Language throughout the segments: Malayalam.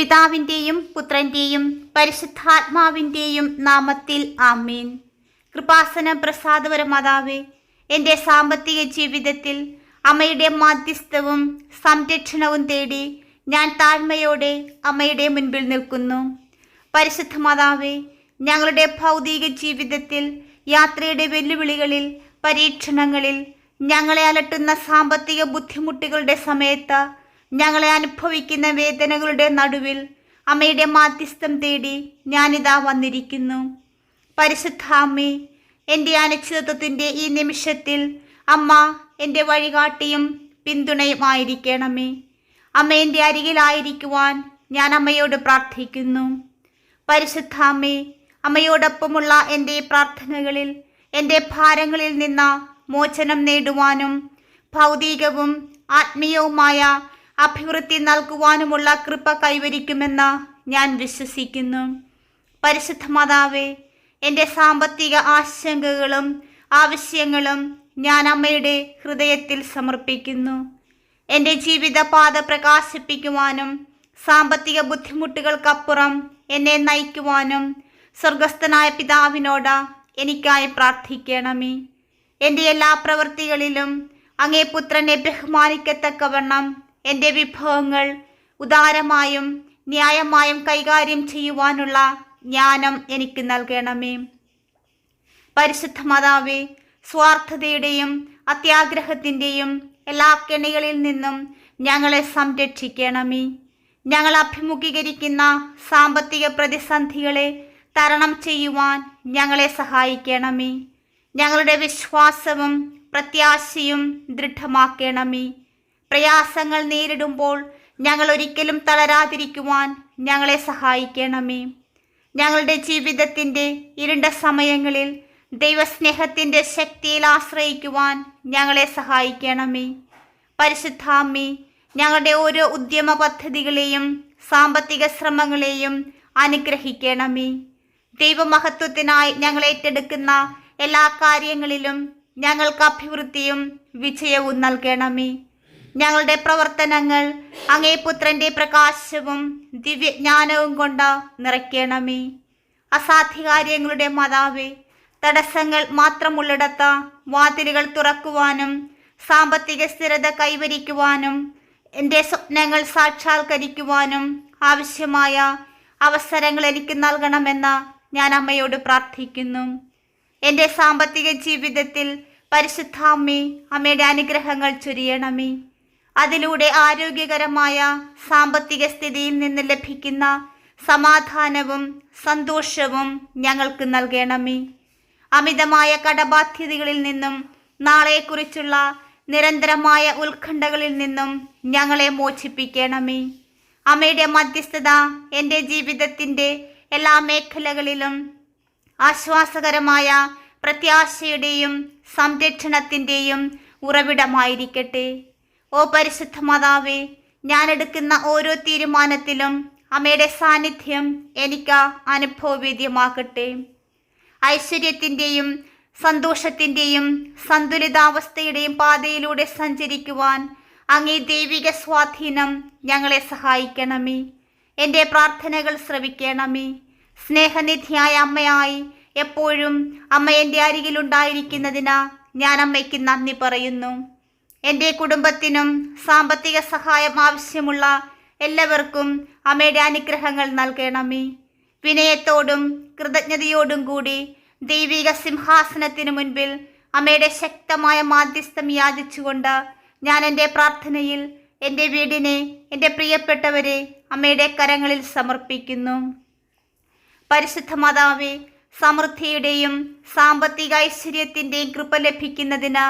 പിതാവിന്റെയും പുത്രന്റെയും പരിശുദ്ധാത്മാവിന്റെയും നാമത്തിൽ ആമീൻ. കൃപാസന പ്രസാദപരമാതാവേ എന്റെ സാമ്പത്തിക ജീവിതത്തിൽ അമ്മയുടെ മാധ്യസ്ഥവും സംരക്ഷണവും തേടി ഞാൻ താഴ്മയോടെ അമ്മയുടെ മുൻപിൽ നിൽക്കുന്നു. പരിശുദ്ധ മാതാവേ ഞങ്ങളുടെ ഭൗതിക ജീവിതത്തിൽ യാത്രയുടെ വെല്ലുവിളികളിൽ പരീക്ഷണങ്ങളിൽ ഞങ്ങളെ അലട്ടുന്ന സാമ്പത്തിക ബുദ്ധിമുട്ടുകളുടെ സമയത്ത് ഞങ്ങളെ അനുഭവിക്കുന്ന വേദനകളുടെ നടുവിൽ അമ്മയുടെ മാധ്യസ്ഥം തേടി ഞാനിതാ വന്നിരിക്കുന്നു. പരിശുദ്ധ അമ്മേ എന്റെ അനിശ്ചിതത്വത്തിന്റെ ഈ നിമിഷത്തിൽ അമ്മ എന്റെ വഴികാട്ടിയും പിന്തുണയും ആയിരിക്കണമേ അമ്മ എന്റെ അരികിലായിരിക്കുവാൻ ഞാൻ അമ്മയോട് പ്രാർത്ഥിക്കുന്നു. പരിശുദ്ധ അമ്മേ അമ്മയോടൊപ്പമുള്ള എന്റെ പ്രാർത്ഥനകളിൽ എന്റെ ഭാരങ്ങളിൽ നിന്ന് മോചനം നേടുവാനും ഭൗതികവും ആത്മീയവുമായ അഭിവൃദ്ധി നൽകുവാനുമുള്ള കൃപ കൈവരിക്കുമെന്ന് ഞാൻ വിശ്വസിക്കുന്നു. പരിശുദ്ധ മാതാവേ എന്റെ സാമ്പത്തിക ആശങ്കകളും ആവശ്യങ്ങളും ഞാൻ അമ്മയുടെ ഹൃദയത്തിൽ സമർപ്പിക്കുന്നു. എന്റെ ജീവിതപാത പ്രകാശിപ്പിക്കുവാനും സാമ്പത്തിക ബുദ്ധിമുട്ടുകൾക്കപ്പുറം എന്നെ നയിക്കുവാനും സ്വർഗസ്ഥനായ പിതാവിനോട് എനിക്കായി പ്രാർത്ഥിക്കണമേ. എന്റെ എല്ലാ പ്രവൃത്തികളിലും അങ്ങേ പുത്രനെ ബഹുമാനിക്കത്തക്കവണ്ണം എന്റെ വിഭവങ്ങൾ ഉദാരമായും ന്യായമായും കൈകാര്യം ചെയ്യുവാനുള്ള ജ്ഞാനം എനിക്ക് നൽകണമേ. പരിശുദ്ധ മാതാവേ സ്വാർത്ഥതയുടെയും അത്യാഗ്രഹത്തിന്റെയും എല്ലാ കെണികളിൽ നിന്നും ഞങ്ങളെ സംരക്ഷിക്കണമേ. ഞങ്ങൾ അഭിമുഖീകരിക്കുന്ന സാമ്പത്തിക പ്രതിസന്ധികളെ തരണം ചെയ്യുവാൻ ഞങ്ങളെ സഹായിക്കണമേ. ഞങ്ങളുടെ വിശ്വാസവും പ്രത്യാശയും ദൃഢമാക്കണമേ. പ്രയാസങ്ങൾ നേരിടുമ്പോൾ ഞങ്ങൾ ഒരിക്കലും തളരാതിരിക്കുവാൻ ഞങ്ങളെ സഹായിക്കണമേ. ഞങ്ങളുടെ ജീവിതത്തിന്റെ ഇരുണ്ട സമയങ്ങളിൽ ദൈവസ്നേഹത്തിന്റെ ശക്തിയിൽ ആശ്രയിക്കുവാൻ ഞങ്ങളെ സഹായിക്കണമേ. പരിശുദ്ധാമ്മേ ഞങ്ങളുടെ ഓരോ ഉദ്യമ പദ്ധതികളെയും സാമ്പത്തിക ശ്രമങ്ങളെയും അനുഗ്രഹിക്കണമേ. ദൈവമഹത്വത്തിനായി ഞങ്ങൾ ഏറ്റെടുക്കുന്ന എല്ലാ കാര്യങ്ങളിലും ഞങ്ങൾക്ക് അഭിവൃദ്ധിയും വിജയവും നൽകണമേ. ഞങ്ങളുടെ പ്രവർത്തനങ്ങൾ അങ്ങേ പുത്രന്റെ പ്രകാശവും ദിവ്യജ്ഞാനവും കൊണ്ട് നിറയ്ക്കണമേ. അസാധ്യകാര്യങ്ങളുടെ മാതാവേ തടസ്സങ്ങൾ മാത്രമുള്ളിടത്ത് വാതിലുകൾ തുറക്കുവാനും സാമ്പത്തിക സ്ഥിരത കൈവരിക്കുവാനും എന്റെ സ്വപ്നങ്ങൾ സാക്ഷാത്കരിക്കുവാനും ആവശ്യമായ അവസരങ്ങൾ എനിക്ക് നൽകണമെന്ന് ഞാൻ അമ്മയോട് പ്രാർത്ഥിക്കുന്നു. എന്റെ സാമ്പത്തിക ജീവിതത്തിൽ പരിശുദ്ധ അമ്മേ അമ്മയുടെ അനുഗ്രഹങ്ങൾ ചൊരിയണമേ. അതിലൂടെ ആരോഗ്യകരമായ സാമ്പത്തിക സ്ഥിതിയിൽ നിന്ന് ലഭിക്കുന്ന സമാധാനവും സന്തോഷവും ഞങ്ങൾക്ക് നൽകണമേ. അമിതമായ കടബാധ്യതകളിൽ നിന്നും നാളെക്കുറിച്ചുള്ള നിരന്തരമായ ഉത്കണ്ഠകളിൽ നിന്നും ഞങ്ങളെ മോചിപ്പിക്കണമേ. അമ്മയുടെ മധ്യസ്ഥത എന്റെ ജീവിതത്തിന്റെ എല്ലാ മേഖലകളിലും ആശ്വാസകരമായ പ്രത്യാശയുടെയും സംരക്ഷണത്തിന്റെയും ഉറവിടമായിരിക്കട്ടെ. ഓ പരിശുദ്ധ മാതാവേ ഞാൻ എടുക്കുന്ന ഓരോ തീരുമാനത്തിലും അമ്മയുടെ സാന്നിധ്യം എനിക്ക് അനുഭവവേദ്യമാകട്ടെ. ഐശ്വര്യത്തിന്റെയും സന്തോഷത്തിന്റെയും സന്തുലിതാവസ്ഥയുടെയും പാതയിലൂടെ സഞ്ചരിക്കുവാൻ അങ്ങേ ദൈവിക സ്വാധീനം ഞങ്ങളെ സഹായിക്കണമേ. എന്റെ പ്രാർത്ഥനകൾ ശ്രവിക്കണമേ. സ്നേഹനിധിയായ അമ്മയായി എപ്പോഴും അമ്മ എന്റെ അരികിലുണ്ടായിരിക്കുന്നതിന് ഞാൻ അമ്മയ്ക്ക് നന്ദി പറയുന്നു. എന്റെ കുടുംബത്തിനും സാമ്പത്തിക സഹായം ആവശ്യമുള്ള എല്ലാവർക്കും അമ്മയുടെ അനുഗ്രഹങ്ങൾ നൽകണമേ. വിനയത്തോടും കൃതജ്ഞതയോടും കൂടി ദൈവിക സിംഹാസനത്തിനു മുൻപിൽ അമ്മയുടെ ശക്തമായ മാധ്യസ്ഥം യാചിച്ചുകൊണ്ട് ഞാൻ എന്റെ പ്രാർത്ഥനയിൽ എന്റെ വീടിനെ എന്റെ പ്രിയപ്പെട്ടവരെ അമ്മയുടെ കരങ്ങളിൽ സമർപ്പിക്കുന്നു. പരിശുദ്ധ മാതാവേ സമൃദ്ധിയുടെയും സാമ്പത്തിക ഐശ്വര്യത്തിന്റെയും കൃപ ലഭിക്കുന്നതിന്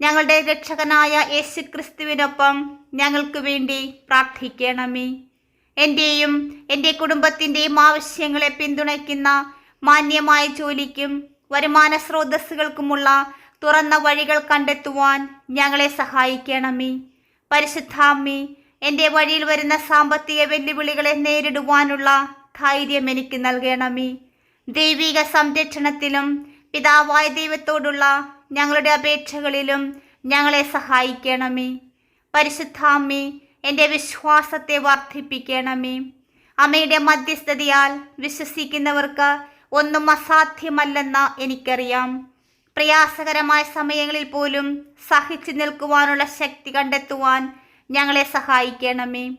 ഞങ്ങളുടെ രക്ഷകനായ യേശു ക്രിസ്തുവിനൊപ്പം ഞങ്ങൾക്ക് വേണ്ടി പ്രാർത്ഥിക്കണമേ. എന്റെയും എന്റെ കുടുംബത്തിന്റെയും ആവശ്യങ്ങളെ പിന്തുണയ്ക്കുന്ന മാന്യമായ ജോലിക്കും വരുമാന സ്രോതസ്സുകൾക്കുമുള്ള തുറന്ന വഴികൾ കണ്ടെത്തുവാൻ ഞങ്ങളെ സഹായിക്കണമേ. പരിശുദ്ധാമ്മി എന്റെ വഴിയിൽ വരുന്ന സാമ്പത്തിക വെല്ലുവിളികളെ നേരിടുവാനുള്ള ധൈര്യം എനിക്ക് നൽകണമേ. ദൈവിക സംരക്ഷണത്തിലും പിതാവായ ദൈവത്തോടുള്ള ഞങ്ങളുടെ അപേക്ഷകളിലും ഞങ്ങളെ സഹായിക്കണമേ. പരിശുദ്ധാമ്മേ എന്റെ വിശ്വാസത്തെ വർദ്ധിപ്പിക്കണമേ. അമ്മയുടെ മധ്യസ്ഥതയാൽ വിശ്വസിക്കുന്നവർക്ക് ഒന്നും അസാധ്യമല്ലെന്ന് എനിക്കറിയാം. പ്രയാസകരമായ സമയങ്ങളിൽ പോലും സഹിച്ചു നിൽക്കുവാനുള്ള ശക്തി കണ്ടെത്തുവാൻ ഞങ്ങളെ സഹായിക്കണമേ.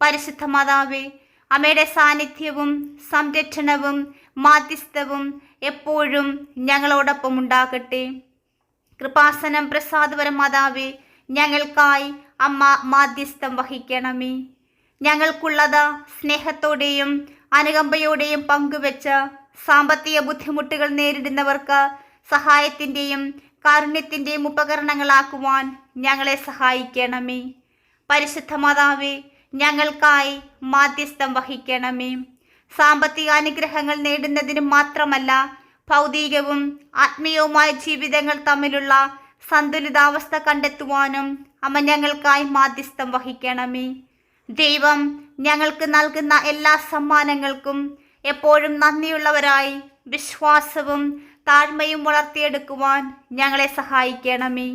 പരിശുദ്ധ മാതാവേ അമ്മയുടെ സാന്നിധ്യവും സംരക്ഷണവും മാധ്യസ്ഥവും എപ്പോഴും ഞങ്ങളോടൊപ്പം ഉണ്ടാകട്ടെ. കൃപാസനം പ്രസാദപരം മാതാവേ ഞങ്ങൾക്കായി അമ്മ മാധ്യസ്ഥം വഹിക്കണമേ. ഞങ്ങൾക്കുള്ളത് സ്നേഹത്തോടെയും അനുകമ്പയോടെയും പങ്കുവെച്ച സാമ്പത്തിക ബുദ്ധിമുട്ടുകൾ നേരിടുന്നവർക്ക് സഹായത്തിന്റെയും കാരുണ്യത്തിന്റെയും ഉപകരണങ്ങളാക്കുവാൻ ഞങ്ങളെ സഹായിക്കണമേ. പരിശുദ്ധ മാതാവേ ഞങ്ങൾക്കായി മാധ്യസ്ഥം വഹിക്കണമേ. സാമ്പത്തിക അനുഗ്രഹങ്ങൾ നേടുന്നതിന് മാത്രമല്ല ഭൗതികവും ആത്മീയവുമായ ജീവിതങ്ങൾ തമ്മിലുള്ള സന്തുലിതാവസ്ഥ കണ്ടെത്തുവാനും അമ്മ ഞങ്ങൾക്കായി മാധ്യസ്ഥം വഹിക്കണമേ. ദൈവം ഞങ്ങൾക്ക് നൽകുന്ന എല്ലാ സമ്മാനങ്ങൾക്കും എപ്പോഴും നന്ദിയുള്ളവരായി വിശ്വാസവും താഴ്മയും വളർത്തിയെടുക്കുവാൻ ഞങ്ങളെ സഹായിക്കണമേ.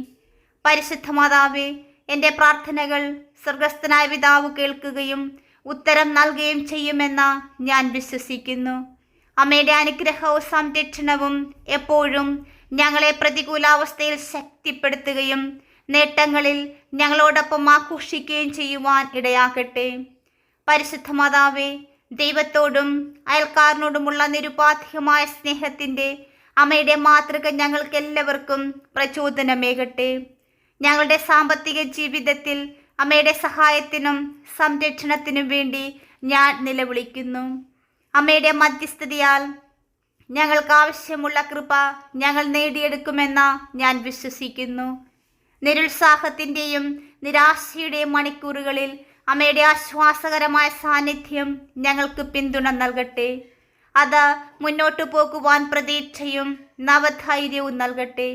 പരിശുദ്ധ മാതാവേ എന്റെ പ്രാർത്ഥനകൾ സ്വർഗസ്ഥനായ പിതാവ് കേൾക്കുകയും ഉത്തരം നൽകുകയും ചെയ്യുമെന്ന ഞാൻ വിശ്വസിക്കുന്നു. അമ്മയുടെ അനുഗ്രഹവും സംരക്ഷണവും എപ്പോഴും ഞങ്ങളെ പ്രതികൂലാവസ്ഥയിൽ ശക്തിപ്പെടുത്തുകയും നേട്ടങ്ങളിൽ ഞങ്ങളോടൊപ്പം ആഘോഷിക്കുകയും ചെയ്യുവാൻ ഇടയാക്കട്ടെ പരിശുദ്ധ മാതാവേ ദൈവത്തോടും അയൽക്കാരനോടുമുള്ള നിരുപാധികമായ സ്നേഹത്തിന്റെ അമ്മയുടെ മാതൃക ഞങ്ങൾക്ക് എല്ലാവർക്കും പ്രചോദനമേകട്ടെ. ഞങ്ങളുടെ സാമ്പത്തിക ജീവിതത്തിൽ അമ്മയുടെ സഹായത്തിനും സംരക്ഷണത്തിനും വേണ്ടി ഞാൻ നിലവിളിക്കുന്നു. അമ്മയുടെ മധ്യസ്ഥതയാൽ ഞങ്ങൾക്ക് ആവശ്യമുള്ള കൃപ ഞങ്ങൾ നേടിയെടുക്കുമെന്ന ഞാൻ വിശ്വസിക്കുന്നു. നിരുത്സാഹത്തിന്റെയും നിരാശയുടെയും മണിക്കൂറുകളിൽ അമ്മയുടെ ആശ്വാസകരമായ സാന്നിധ്യം ഞങ്ങൾക്ക് പിന്തുണ നൽകട്ടെ. അത് മുന്നോട്ടു പോകുവാൻ പ്രതീക്ഷയും നവധൈര്യവും നൽകട്ടെ.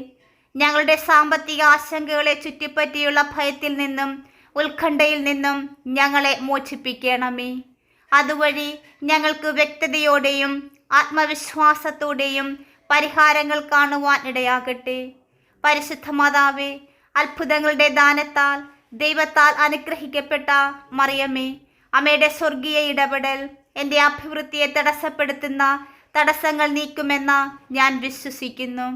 ഞങ്ങളുടെ സാമ്പത്തിക ആശങ്കകളെ ചുറ്റിപ്പറ്റിയുള്ള ഭയത്തിൽ നിന്നും ഉത്കണ്ഠയിൽ നിന്നും ഞങ്ങളെ മോചിപ്പിക്കണമേ. അതുവഴി ഞങ്ങൾക്ക് വ്യക്തതയോടെയും ആത്മവിശ്വാസത്തോടെയും പരിഹാരങ്ങൾ കാണുവാൻ ഇടയാകട്ടെ. പരിശുദ്ധ മാതാവേ അത്ഭുതങ്ങളുടെ ദാനത്താൽ ദൈവത്താൽ അനുഗ്രഹിക്കപ്പെട്ട മറിയമ്മേ അമ്മയുടെ സ്വർഗീയ ഇടപെടൽ എന്റെ അഭിവൃദ്ധിയെ തടസ്സപ്പെടുത്തുന്ന തടസ്സങ്ങൾ നീക്കുമെന്ന ഞാൻ വിശ്വസിക്കുന്നു.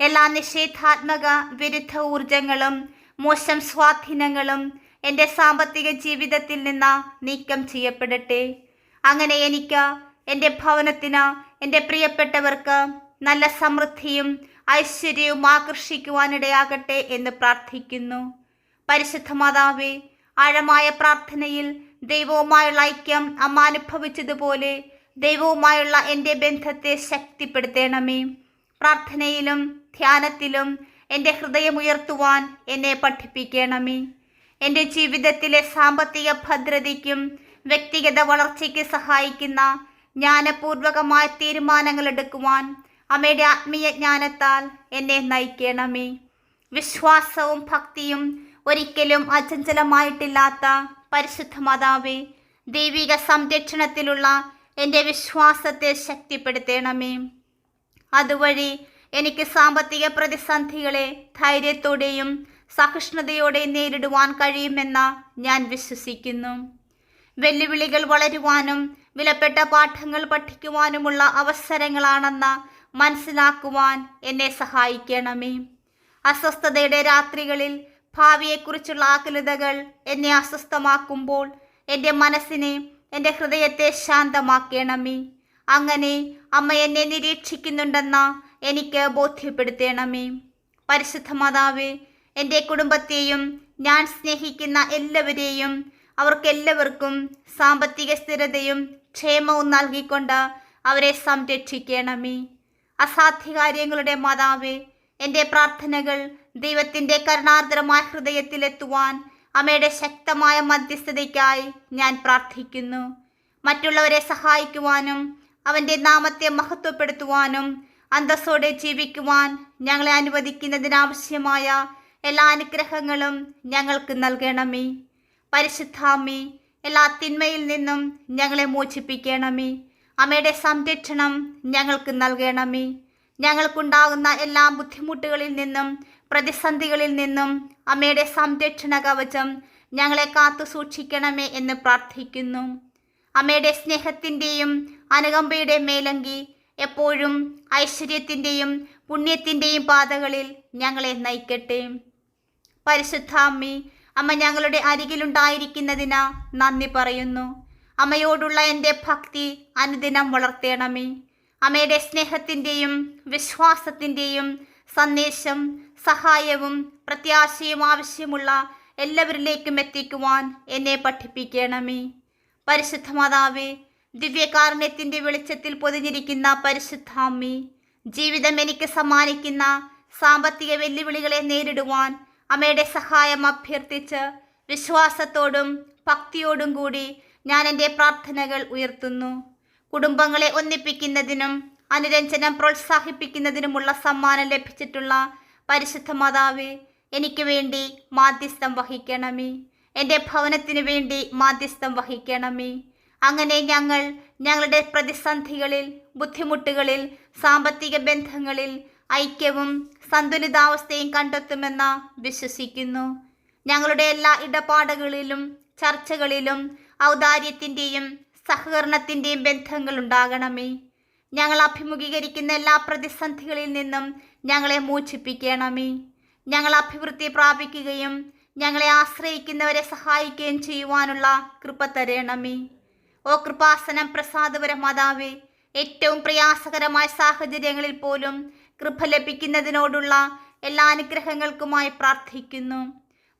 എല്ലാ നിഷേധാത്മക വിരുദ്ധ ഊർജങ്ങളും മോശം സ്വാധീനങ്ങളും എന്റെ സാമ്പത്തിക ജീവിതത്തിൽ നിന്ന് നീക്കം ചെയ്യപ്പെടട്ടെ. അങ്ങനെ എനിക്ക് എന്റെ ഭവനത്തിന് എന്റെ പ്രിയപ്പെട്ടവർക്ക് നല്ല സമൃദ്ധിയും ഐശ്വര്യവും ആകർഷിക്കുവാനിടയാകട്ടെ എന്ന് പ്രാർത്ഥിക്കുന്നു. പരിശുദ്ധ മാതാവേ ആഴമായ പ്രാർത്ഥനയിൽ ദൈവവുമായുള്ള ഐക്യം അമ്മ അനുഭവിച്ചതുപോലെ ദൈവവുമായുള്ള എന്റെ ബന്ധത്തെ ശക്തിപ്പെടുത്തണമേ. പ്രാർത്ഥനയിലും ധ്യാനത്തിലും എന്റെ ഹൃദയം ഉയർത്തുവാൻ എന്നെ പഠിപ്പിക്കണമേ. എന്റെ ജീവിതത്തിലെ സാമ്പത്തിക ഭദ്രതയ്ക്കും വ്യക്തിഗത വളർച്ചയ്ക്ക് സഹായിക്കുന്ന ജ്ഞാനപൂർവകമായ തീരുമാനങ്ങൾ എടുക്കുവാൻ അമ്മയുടെ ആത്മീയ ജ്ഞാനത്താൽ എന്നെ നയിക്കണമേ. വിശ്വാസവും ഭക്തിയും ഒരിക്കലും അചഞ്ചലമായിട്ടില്ലാത്ത പരിശുദ്ധ മാതാവേ ദൈവിക സംരക്ഷണത്തിലുള്ള എന്റെ വിശ്വാസത്തെ ശക്തിപ്പെടുത്തണമേ. അതുവഴി എനിക്ക് സാമ്പത്തിക പ്രതിസന്ധികളെ ധൈര്യത്തോടെയും സഹിഷ്ണുതയോടെയും നേരിടുവാൻ കഴിയുമെന്ന് ഞാൻ വിശ്വസിക്കുന്നു. വെല്ലുവിളികൾ വളരുവാനും വിലപ്പെട്ട പാഠങ്ങൾ പഠിക്കുവാനുമുള്ള അവസരങ്ങളാണെന്ന് മനസ്സിലാക്കുവാൻ എന്നെ സഹായിക്കണമേ. അസ്വസ്ഥതയുടെ രാത്രികളിൽ ഭാവിയെക്കുറിച്ചുള്ള ആകുലതകൾ എന്നെ അസ്വസ്ഥമാക്കുമ്പോൾ എന്റെ മനസ്സിനെ എന്റെ ഹൃദയത്തെ ശാന്തമാക്കണമേ. അങ്ങനെ അമ്മ എന്നെ നിരീക്ഷിക്കുന്നുണ്ടെന്ന് എനിക്ക് ബോധ്യപ്പെടുത്തണമേ. പരിശുദ്ധ മാതാവേ എന്റെ കുടുംബത്തെയും ഞാൻ സ്നേഹിക്കുന്ന എല്ലാവരെയും അവർക്കെല്ലാവർക്കും സാമ്പത്തിക സ്ഥിരതയും ക്ഷേമവും നൽകിക്കൊണ്ട് അവരെ സംരക്ഷിക്കണമേ. അസാധ്യകാര്യങ്ങളുടെ മാതാവ് എന്റെ പ്രാർത്ഥനകൾ ദൈവത്തിന്റെ കരുണാർദ്രമായ ഹൃദയത്തിലെത്തുവാൻ അമ്മയുടെ ശക്തമായ മധ്യസ്ഥതയ്ക്കായി ഞാൻ പ്രാർത്ഥിക്കുന്നു. മറ്റുള്ളവരെ സഹായിക്കുവാനും അവന്റെ നാമത്തെ മഹത്വപ്പെടുത്തുവാനും അന്തസ്സോടെ ജീവിക്കുവാൻ ഞങ്ങളെ അനുവദിക്കുന്നതിനാവശ്യമായ എല്ലാ അനുഗ്രഹങ്ങളും ഞങ്ങൾക്ക് നൽകണമേ. പരിശുദ്ധാമേ എല്ലാ തിന്മയിൽ നിന്നും ഞങ്ങളെ മോചിപ്പിക്കണമേ. അമ്മയുടെ സംരക്ഷണം ഞങ്ങൾക്ക് നൽകണമേ. ഞങ്ങൾക്കുണ്ടാകുന്ന എല്ലാ ബുദ്ധിമുട്ടുകളിൽ നിന്നും പ്രതിസന്ധികളിൽ നിന്നും അമ്മയുടെ സംരക്ഷണ കവചം ഞങ്ങളെ കാത്തു സൂക്ഷിക്കണമേ എന്ന് പ്രാർത്ഥിക്കുന്നു. അമ്മയുടെ സ്നേഹത്തിന്റെയും അനുകമ്പയുടെ മേലങ്കി എപ്പോഴും ഐശ്വര്യത്തിന്റെയും പുണ്യത്തിന്റെയും പാതകളിൽ ഞങ്ങളെ നയിക്കട്ടെ. പരിശുദ്ധാമ്മി അമ്മ ഞങ്ങളുടെ അരികിലുണ്ടായിരിക്കുന്നതിന് നന്ദി പറയുന്നു. അമ്മയോടുള്ള എന്റെ ഭക്തി അനുദിനം വളർത്തേണമേ. അമ്മയുടെ സ്നേഹത്തിന്റെയും വിശ്വാസത്തിന്റെയും സന്ദേശം സഹായവും പ്രത്യാശയും ആവശ്യമുള്ള എല്ലാവരിലേക്കും എത്തിക്കുവാൻ എന്നെ പഠിപ്പിക്കണമേ. പരിശുദ്ധ മാതാവേ ദിവ്യകാരുണ്യത്തിന്റെ വെളിച്ചത്തിൽ പൊതിഞ്ഞിരിക്കുന്ന പരിശുദ്ധാമ്മി ജീവിതം എനിക്ക് സമ്മാനിക്കുന്ന സാമ്പത്തിക വെല്ലുവിളികളെ നേരിടുവാൻ അമ്മയുടെ സഹായം അഭ്യർത്ഥിച്ച് വിശ്വാസത്തോടും ഭക്തിയോടും കൂടി ഞാൻ എന്റെ പ്രാർത്ഥനകൾ ഉയർത്തുന്നു. കുടുംബങ്ങളെ ഒന്നിപ്പിക്കുന്നതിനും അനുരഞ്ജനം പ്രോത്സാഹിപ്പിക്കുന്നതിനുമുള്ള സമ്മാനം ലഭിച്ചിട്ടുള്ള പരിശുദ്ധ മാതാവേ എനിക്ക് വേണ്ടി മാധ്യസ്ഥം വഹിക്കണമേ. എന്റെ ഭവനത്തിനു വേണ്ടി മാധ്യസ്ഥം വഹിക്കണമേ. അങ്ങനെ ഞങ്ങൾ ഞങ്ങളുടെ പ്രതിസന്ധികളിൽ ബുദ്ധിമുട്ടുകളിൽ സാമ്പത്തിക ബന്ധങ്ങളിൽ ഐക്യവും സന്തുലിതാവസ്ഥയും കണ്ടെത്തുമെന്ന് വിശ്വസിക്കുന്നു. ഞങ്ങളുടെ എല്ലാ ഇടപാടുകളിലും ചർച്ചകളിലും ഔദാര്യത്തിന്റെയും സഹകരണത്തിന്റെയും ബന്ധങ്ങൾ ഉണ്ടാകണമേ. ഞങ്ങൾ അഭിമുഖീകരിക്കുന്ന എല്ലാ പ്രതിസന്ധികളിൽ നിന്നും ഞങ്ങളെ മോചിപ്പിക്കണമേ. ഞങ്ങൾ അഭിവൃദ്ധി പ്രാപിക്കുകയും ഞങ്ങളെ ആശ്രയിക്കുന്നവരെ സഹായിക്കുകയും ചെയ്യുവാനുള്ള കൃപ തരണമേ. ഓ കൃപാസനം പ്രസാദപര മാതാവേ ഏറ്റവും പ്രയാസകരമായ സാഹചര്യങ്ങളിൽ പോലും കൃപ ലഭിക്കുന്നതിനോടുള്ള എല്ലാ അനുഗ്രഹങ്ങൾക്കുമായി പ്രാർത്ഥിക്കുന്നു.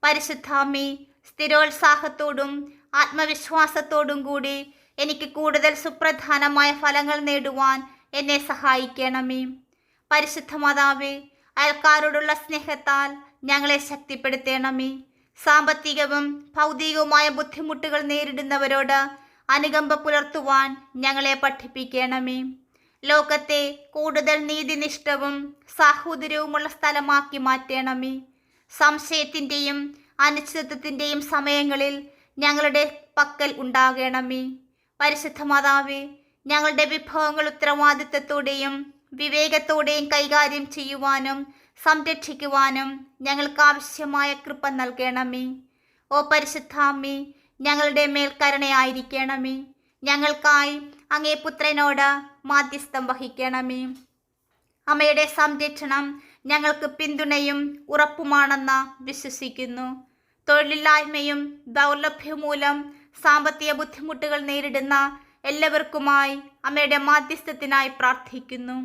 പരിശുദ്ധാമി സ്ഥിരോത്സാഹത്തോടും ആത്മവിശ്വാസത്തോടും കൂടി എനിക്ക് കൂടുതൽ സുപ്രധാനമായ ഫലങ്ങൾ നേടുവാൻ എന്നെ സഹായിക്കണമേ. പരിശുദ്ധ മാതാവേ അയൽക്കാരോടുള്ള സ്നേഹത്താൽ ഞങ്ങളെ ശക്തിപ്പെടുത്തണമേ. സാമ്പത്തികവും ഭൗതികവുമായ ബുദ്ധിമുട്ടുകൾ നേരിടുന്നവരോട് അനുകമ്പ പുലർത്തുവാൻ ഞങ്ങളെ പഠിപ്പിക്കണമേ. ലോകത്തെ കൂടുതൽ നീതിനിഷ്ഠവും സാഹോദര്യവുമുള്ള സ്ഥലമാക്കി മാറ്റണമേ. സംശയത്തിന്റെയും അനിശ്ചിതത്വത്തിന്റെയും സമയങ്ങളിൽ ഞങ്ങളുടെ പക്കൽ ഉണ്ടാകണമേ. പരിശുദ്ധ മാതാവേ ഞങ്ങളുടെ വിഭവങ്ങൾ ഉത്തരവാദിത്വത്തോടെയും വിവേകത്തോടെയും കൈകാര്യം ചെയ്യുവാനും സംരക്ഷിക്കുവാനും ഞങ്ങൾക്ക് ആവശ്യമായ കൃപ നൽകണമേ. ഓ പരിശുദ്ധാമ്മി ഞങ്ങളുടെ മേൽ കരുണയായിരിക്കണമേ ഞങ്ങൾക്കായി അങ്ങേ പുത്രനോട് മാധ്യസ്ഥം വഹിക്കണമേ. അമ്മയുടെ സംരക്ഷണം ഞങ്ങൾക്ക് പിന്തുണയും ഉറപ്പുമാണെന്ന് വിശ്വസിക്കുന്നു. തൊഴിലില്ലായ്മയും ദൗർലഭ്യവും മൂലം സാമ്പത്തിക ബുദ്ധിമുട്ടുകൾ നേരിടുന്ന എല്ലാവർക്കുമായി അമ്മയുടെ മാധ്യസ്ഥത്തിനായി പ്രാർത്ഥിക്കുന്നു.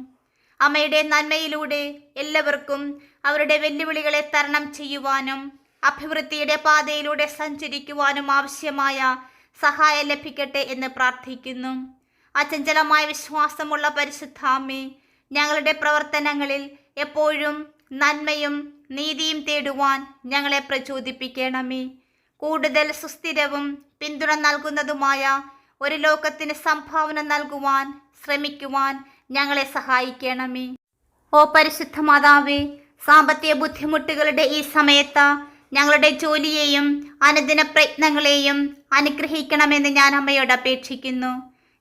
അമ്മയുടെ നന്മയിലൂടെ എല്ലാവർക്കും അവരുടെ വെല്ലുവിളികളെ തരണം ചെയ്യുവാനും അഭിവൃദ്ധിയുടെ പാതയിലൂടെ സഞ്ചരിക്കുവാനും ആവശ്യമായ സഹായം ലഭിക്കട്ടെ എന്ന് പ്രാർത്ഥിക്കുന്നു. അചഞ്ചലമായ വിശ്വാസമുള്ള പരിശുദ്ധാമ്മേ ഞങ്ങളുടെ പ്രവർത്തനങ്ങളിൽ എപ്പോഴും നന്മയും നീതിയും തേടുവാൻ ഞങ്ങളെ പ്രചോദിപ്പിക്കണമേ. കൂടുതൽ സുസ്ഥിരവും പിന്തുണ നൽകുന്നതുമായ ഒരു ലോകത്തിന് സംഭാവന നൽകുവാൻ ശ്രമിക്കുവാൻ ഞങ്ങളെ സഹായിക്കണമേ. ഓ പരിശുദ്ധ മാതാവേ സാമ്പത്തിക ബുദ്ധിമുട്ടുകളുടെ ഈ സമയത്ത് ഞങ്ങളുടെ ജോലിയെയും അനുദിന പ്രയത്നങ്ങളെയും അനുഗ്രഹിക്കണമെന്ന് ഞാൻ അമ്മയോട് അപേക്ഷിക്കുന്നു.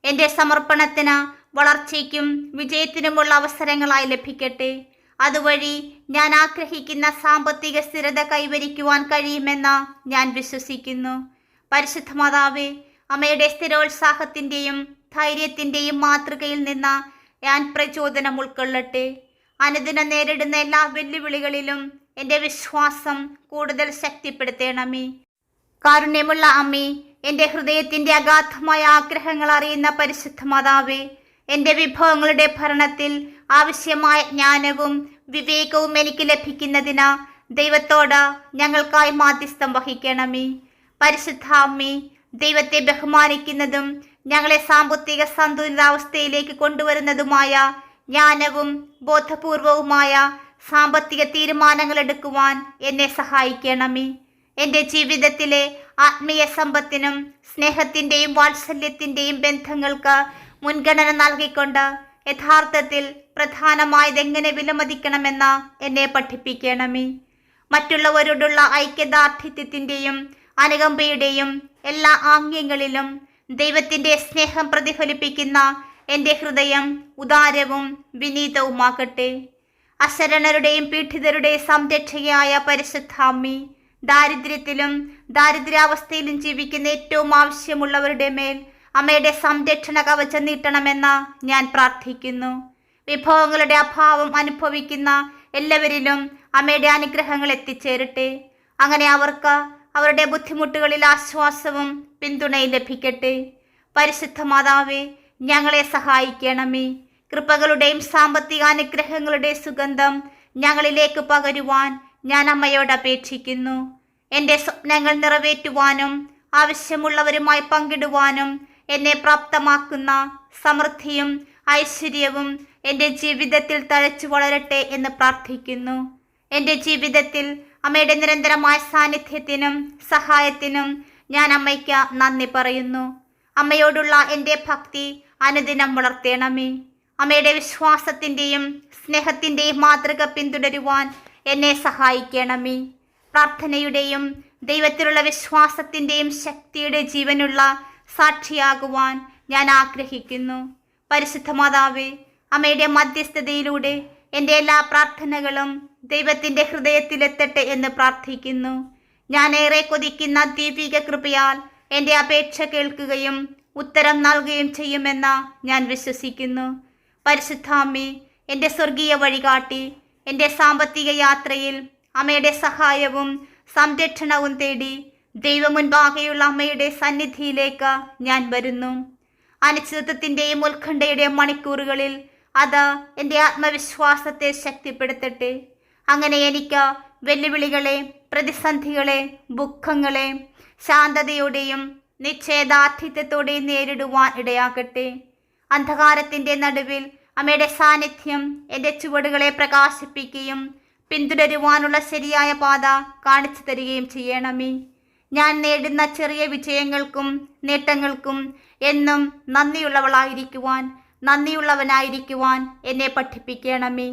എന്റെ സമർപ്പണത്തിന് വളർച്ചയ്ക്കും വിജയത്തിനുമുള്ള അവസരങ്ങളായി ലഭിക്കട്ടെ. അതുവഴി ഞാൻ ആഗ്രഹിക്കുന്ന സാമ്പത്തിക സ്ഥിരത കൈവരിക്കുവാൻ കഴിയുമെന്ന് ഞാൻ വിശ്വസിക്കുന്നു. പരിശുദ്ധ മാതാവേ അമ്മയുടെ സ്ഥിരോത്സാഹത്തിന്റെയും ധൈര്യത്തിന്റെയും മാതൃകയിൽ നിന്ന് ഞാൻ പ്രചോദനം ഉൾക്കൊള്ളട്ടെ. അനുദിനം നേരിടുന്ന എല്ലാ വെല്ലുവിളികളിലും എന്റെ വിശ്വാസം കൂടുതൽ ശക്തിപ്പെടുത്തേണമേ. കാരുണ്യമുള്ള അമ്മേ എന്റെ ഹൃദയത്തിന്റെ അഗാധമായ ആഗ്രഹങ്ങൾ അറിയുന്ന പരിശുദ്ധ മാതാവേ എന്റെ വിഭവങ്ങളുടെ ഭരണത്തിൽ ആവശ്യമായ ജ്ഞാനവും വിവേകവും എനിക്ക് ലഭിക്കുന്നതിന് ദൈവത്തോട് ഞങ്ങൾക്കായി മാധ്യസ്ഥം വഹിക്കണമേ. പരിശുദ്ധ അമ്മേ ദൈവത്തെ ബഹുമാനിക്കുന്നതും ഞങ്ങളെ സാമ്പത്തിക സന്തുലിതാവസ്ഥയിലേക്ക് കൊണ്ടുവരുന്നതുമായ ജ്ഞാനവും ബോധപൂർവവുമായ സാമ്പത്തിക തീരുമാനങ്ങൾ എടുക്കുവാൻ എന്നെ സഹായിക്കണമേ. എന്റെ ജീവിതത്തിലെ ആത്മീയ സമ്പത്തിനും സ്നേഹത്തിന്റെയും വാത്സല്യത്തിന്റെയും ബന്ധങ്ങൾക്ക് മുൻഗണന നൽകിക്കൊണ്ട് യഥാർത്ഥത്തിൽ പ്രധാനമായത് എങ്ങനെ വിലമതിക്കണമെന്ന് എന്നെ പഠിപ്പിക്കണമേ. മറ്റുള്ളവരോടുള്ള ഐക്യദാർഢ്യത്തിന്റെയും അനുകമ്പയുടെയും എല്ലാ ആംഗ്യങ്ങളിലും ദൈവത്തിന്റെ സ്നേഹം പ്രതിഫലിപ്പിക്കുന്ന എന്റെ ഹൃദയം ഉദാരവും വിനീതവുമാകട്ടെ. അശരണരുടെയും പീഡിതരുടെയും സംരക്ഷകയായ പരിശുദ്ധാമ്മി ദാരിദ്ര്യത്തിലും ദാരിദ്ര്യാവസ്ഥയിലും ജീവിക്കുന്ന ഏറ്റവും ആവശ്യമുള്ളവരുടെ മേൽ അമ്മയുടെ സംരക്ഷണ കവചം നീട്ടണമെന്ന് ഞാൻ പ്രാർത്ഥിക്കുന്നു. വിഭവങ്ങളുടെ അഭാവം അനുഭവിക്കുന്ന എല്ലാവരിലും അമ്മയുടെ അനുഗ്രഹങ്ങൾ എത്തിച്ചേരട്ടെ. അങ്ങനെ അവർക്ക് അവരുടെ ബുദ്ധിമുട്ടുകളിൽ ആശ്വാസവും പിന്തുണയും ലഭിക്കട്ടെ. പരിശുദ്ധ മാതാവേ ഞങ്ങളെ സഹായിക്കണമേ. കൃപകളുടെയും സാമ്പത്തിക അനുഗ്രഹങ്ങളുടെ സുഗന്ധം ഞങ്ങളിലേക്ക് പകരുവാൻ ഞാൻ അമ്മയോട് അപേക്ഷിക്കുന്നു. എന്റെ സ്വപ്നങ്ങൾ നിറവേറ്റുവാനും ആവശ്യമുള്ളവരുമായി പങ്കിടുവാനും എന്നെ പ്രാപ്തമാക്കുന്ന സമൃദ്ധിയും ഐശ്വര്യവും എന്റെ ജീവിതത്തിൽ തഴച്ചു വളരട്ടെ എന്ന് പ്രാർത്ഥിക്കുന്നു. എന്റെ ജീവിതത്തിൽ അമ്മയുടെ നിരന്തരമായ സാന്നിധ്യത്തിനും സഹായത്തിനും ഞാൻ അമ്മയ്ക്ക് നന്ദി പറയുന്നു. അമ്മയോടുള്ള എന്റെ ഭക്തി അനുദിനം വളർത്തേണമേ. അമ്മയുടെ വിശ്വാസത്തിന്റെയും സ്നേഹത്തിന്റെയും മാതൃക പിന്തുടരുവാൻ എന്നെ സഹായിക്കണമേ. പ്രാർത്ഥനയുടെയും ദൈവത്തിലുള്ള വിശ്വാസത്തിന്റെയും ശക്തിയുടെ ജീവനുള്ള സാക്ഷിയാകുവാൻ ഞാൻ ആഗ്രഹിക്കുന്നു. പരിശുദ്ധ മാതാവേ അമ്മയുടെ മധ്യസ്ഥതയിലൂടെ എന്റെ എല്ലാ പ്രാർത്ഥനകളും ദൈവത്തിന്റെ ഹൃദയത്തിലെത്തട്ടെ എന്ന് പ്രാർത്ഥിക്കുന്നു. ഞാൻ ഏറെ കൊതിക്കുന്ന ദീപിക കൃപയാൽ എന്റെ അപേക്ഷ കേൾക്കുകയും ഉത്തരം നൽകുകയും ചെയ്യുമെന്ന ഞാൻ വിശ്വസിക്കുന്നു. പരിശുദ്ധാമ്മേ എന്റെ സ്വർഗീയ വഴികാട്ടി എന്റെ സാമ്പത്തിക യാത്രയിൽ അമ്മയുടെ സഹായവും സംരക്ഷണവും തേടി ദൈവമുൻപാകെയുള്ള അമ്മയുടെ സന്നിധിയിലേക്ക് ഞാൻ വരുന്നു. അനിശ്ചിതത്വത്തിന്റെയും ഉത്കണ്ഠയുടെയും മണിക്കൂറുകളിൽ അത് എന്റെ ആത്മവിശ്വാസത്തെ ശക്തിപ്പെടുത്തട്ടെ. അങ്ങനെ എനിക്ക് വെല്ലുവിളികളെ പ്രതിസന്ധികളെ ദുഃഖങ്ങളെ ശാന്തതയോടെയും നിശ്ചയദാർഢ്യത്തോടെയും നേരിടുവാൻ ഇടയാകട്ടെ. അന്ധകാരത്തിന്റെ നടുവിൽ അമ്മയുടെ സാന്നിധ്യം എന്റെ ചുവടുകളെ പ്രകാശിപ്പിക്കുകയും പിന്തുടരുവാനുള്ള ശരിയായ പാത കാണിച്ചു തരികയും ചെയ്യണമേ. ഞാൻ നേടുന്ന ചെറിയ വിജയങ്ങൾക്കും നേട്ടങ്ങൾക്കും എന്നും നന്ദിയുള്ളവളായിരിക്കുവാൻ നന്ദിയുള്ളവനായിരിക്കുവാൻ എന്നെ പഠിപ്പിക്കണമേ.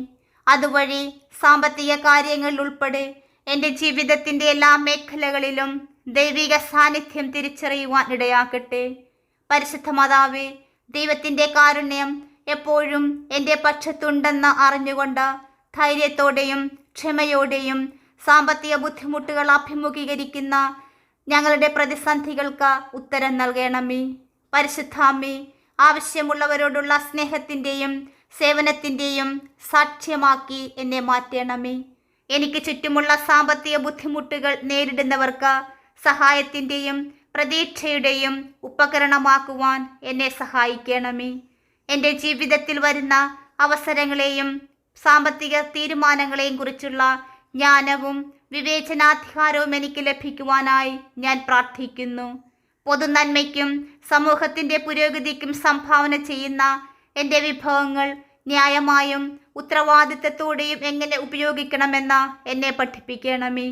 അതുവഴി സാമ്പത്തിക കാര്യങ്ങളിൽ ഉൾപ്പെടെ എന്റെ ജീവിതത്തിന്റെ എല്ലാ മേഖലകളിലും ദൈവിക സാന്നിധ്യം തിരിച്ചറിയുവാൻ ഇടയാക്കട്ടെ പരിശുദ്ധ മാതാവേ ദൈവത്തിന്റെ കാരുണ്യം എപ്പോഴും എന്റെ പക്ഷത്തുണ്ടെന്ന് അറിഞ്ഞുകൊണ്ട് ധൈര്യത്തോടെയും ക്ഷമയോടെയും സാമ്പത്തിക ബുദ്ധിമുട്ടുകൾ അഭിമുഖീകരിക്കുന്ന ഞങ്ങളുടെ പ്രതിസന്ധികൾക്ക് ഉത്തരം നൽകണമേ. പരിശുദ്ധാമ്മേ ആവശ്യമുള്ളവരോടുള്ള സ്നേഹത്തിന്റെയും സേവനത്തിന്റെയും സാക്ഷ്യമാക്കി എന്നെ മാറ്റണമേ. എനിക്ക് ചുറ്റുമുള്ള സാമ്പത്തിക ബുദ്ധിമുട്ടുകൾ നേരിടുന്നവർക്ക് സഹായത്തിന്റെയും പ്രതീക്ഷയുടെയും ഉപകരണമാക്കുവാൻ എന്നെ സഹായിക്കണമേ. എന്റെ ജീവിതത്തിൽ വരുന്ന അവസരങ്ങളെയും സാമ്പത്തിക തീരുമാനങ്ങളെയും കുറിച്ചുള്ള ജ്ഞാനവും വിവേചനാധികാരവും എനിക്ക് ലഭിക്കുവാനായി ഞാൻ പ്രാർത്ഥിക്കുന്നു. പൊതുനന്മയ്ക്കും സമൂഹത്തിന്റെ പുരോഗതിക്കും സംഭാവന ചെയ്യുന്ന എന്റെ വിഭവങ്ങൾ ന്യായമായും ഉത്തരവാദിത്തത്തോടെയും എങ്ങനെ ഉപയോഗിക്കണമെന്ന എന്നെ പഠിപ്പിക്കണമേ.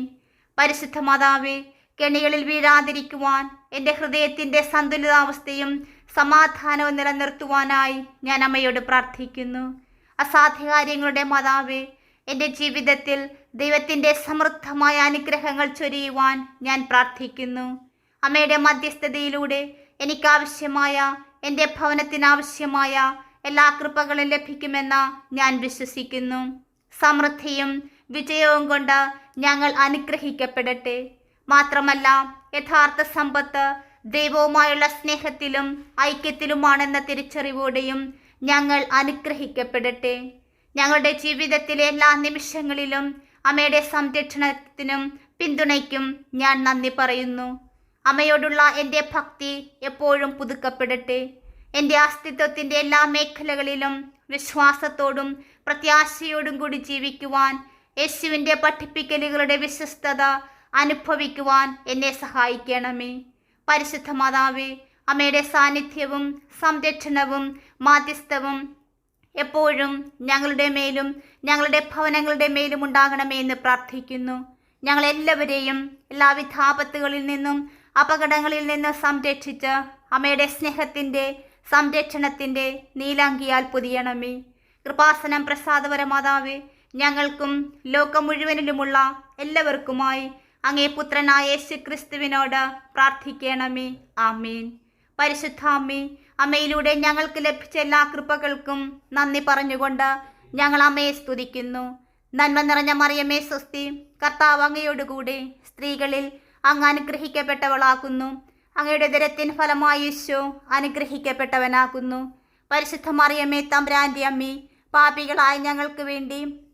പരിശുദ്ധ മാതാവേ കെണികളിൽ വീഴാതിരിക്കുവാൻ എന്റെ ഹൃദയത്തിന്റെ സന്തുലിതാവസ്ഥയും സമാധാനവും നിലനിർത്തുവാനായി ഞാൻ അമ്മയോട് പ്രാർത്ഥിക്കുന്നു. അസാധ്യകാര്യങ്ങളുടെ മാതാവേ എന്റെ ജീവിതത്തിൽ ദൈവത്തിന്റെ സമൃദ്ധമായ അനുഗ്രഹങ്ങൾ ചൊരിയുവാൻ ഞാൻ പ്രാർത്ഥിക്കുന്നു. അമ്മയുടെ മധ്യസ്ഥതയിലൂടെ എനിക്കാവശ്യമായ എന്റെ ഭവനത്തിനാവശ്യമായ എല്ലാ കൃപകളും ലഭിക്കുമെന്ന് ഞാൻ വിശ്വസിക്കുന്നു. സമൃദ്ധിയും വിജയവും കൊണ്ട് ഞങ്ങൾ അനുഗ്രഹിക്കപ്പെടട്ടെ. മാത്രമല്ല യഥാർത്ഥ സമ്പത്ത് ദൈവവുമായുള്ള സ്നേഹത്തിലും ഐക്യത്തിലുമാണെന്ന തിരിച്ചറിവോടെയും ഞങ്ങൾ അനുഗ്രഹിക്കപ്പെടട്ടെ. ഞങ്ങളുടെ ജീവിതത്തിലെ എല്ലാ നിമിഷങ്ങളിലും അമ്മയുടെ സംരക്ഷണത്തിനും പിന്തുണയ്ക്കും ഞാൻ നന്ദി പറയുന്നു. അമ്മയോടുള്ള എന്റെ ഭക്തി എപ്പോഴും പുതുക്കപ്പെടട്ടെ. എന്റെ അസ്തിത്വത്തിന്റെ എല്ലാ മേഖലകളിലും വിശ്വാസത്തോടും പ്രത്യാശയോടും കൂടി ജീവിക്കുവാൻ യേശുവിന്റെ പഠിപ്പിക്കലുകളുടെ വിശ്വസ്തത അനുഭവിക്കുവാൻ എന്നെ സഹായിക്കണമേ. പരിശുദ്ധ മാതാവേ അമ്മയുടെ സാന്നിധ്യവും സംരക്ഷണവും മാധ്യസ്ഥവും എപ്പോഴും ഞങ്ങളുടെ മേലും ഞങ്ങളുടെ ഭവനങ്ങളുടെ മേലും ഉണ്ടാകണമേ എന്ന് പ്രാർത്ഥിക്കുന്നു. ഞങ്ങളെല്ലാവരെയും എല്ലാവിധ ആപത്തുകളിൽ നിന്നും അപകടങ്ങളിൽ നിന്ന് സംരക്ഷിച്ച് അമ്മയുടെ സ്നേഹത്തിന്റെ സംരക്ഷണത്തിന്റെ നീലാങ്കിയാൽ പൊതിയണമേ. കൃപാസനം പ്രസാദപരമാതാവേ ഞങ്ങൾക്കും ലോകം മുഴുവനിലുമുള്ള എല്ലാവർക്കുമായി അങ്ങേ പുത്രനായ യേശു ക്രിസ്തുവിനോട് പ്രാർത്ഥിക്കണമേ. ആമീൻ. അമ്മേ അമ്മയിലൂടെ ഞങ്ങൾക്ക് ലഭിച്ച എല്ലാ കൃപകൾക്കും നന്ദി പറഞ്ഞുകൊണ്ട് ഞങ്ങൾ അമ്മയെ സ്തുതിക്കുന്നു. നന്മ നിറഞ്ഞ മറിയമേ സ്വസ്തി കർത്താവ് അങ്ങയോടുകൂടി സ്ത്രീകളിൽ അങ്ങ് അനുഗ്രഹിക്കപ്പെട്ടവളാക്കുന്നു അങ്ങയുടെ ദരത്തിൻ ഫലമായി യേശു അനുഗ്രഹിക്കപ്പെട്ടവനാകുന്നു. പരിശുദ്ധ മറിയമ്മേ തമ്പ്രാന്റെ അമ്മി പാപികളായ ഞങ്ങൾക്ക് വേണ്ടി